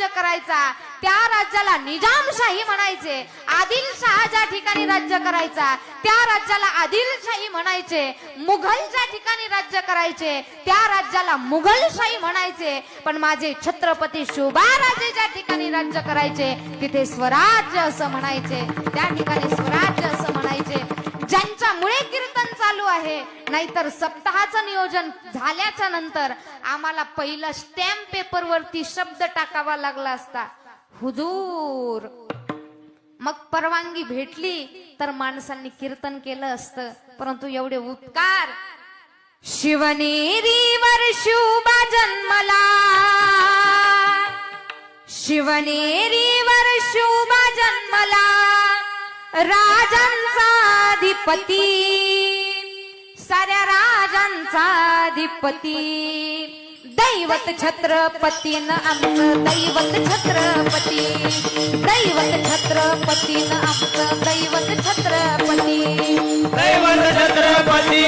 राज्य करायचा. त्या राज्याला निजामशाही म्हणायचे. आदिलशाह ज्या ठिकाणी राज्य करायचा त्या राज्याला आदिलशाही म्हणायचे. मुघल ज्या ठिकाणी राज्य करायचे त्या राज्याला मुघलशाही म्हणायचे. पण माझे छत्रपती शिवबाराजे ज्या ठिकाणी राज्य करायचे तिथे स्वराज्य असं म्हणायचे. त्या ठिकाणी स्वराज्य असं चालू आहे. नाहीतर सप्ताहाचं नियोजन झाल्याच्यानंतर आम्हाला पहिलं स्टॅम्प पेपर वरती शब्द टाकावा लागला असता. हुजूर. मग परवानगी भेटली तर माणसांनी कीर्तन केलं असतं परंतु एवढे उत्कार शिवनेरीवर शिवबा जन्मला. शिवनेरीवर शिवबा जन्मला. राजांचा अधिपती. साऱ्या राजांचा अधिपती. दैवत छत्रपतीन आमचं दैवत छत्रपती. दैवत छत्रपतीन आमचं दैवत छत्रपती. दैवत छत्रपती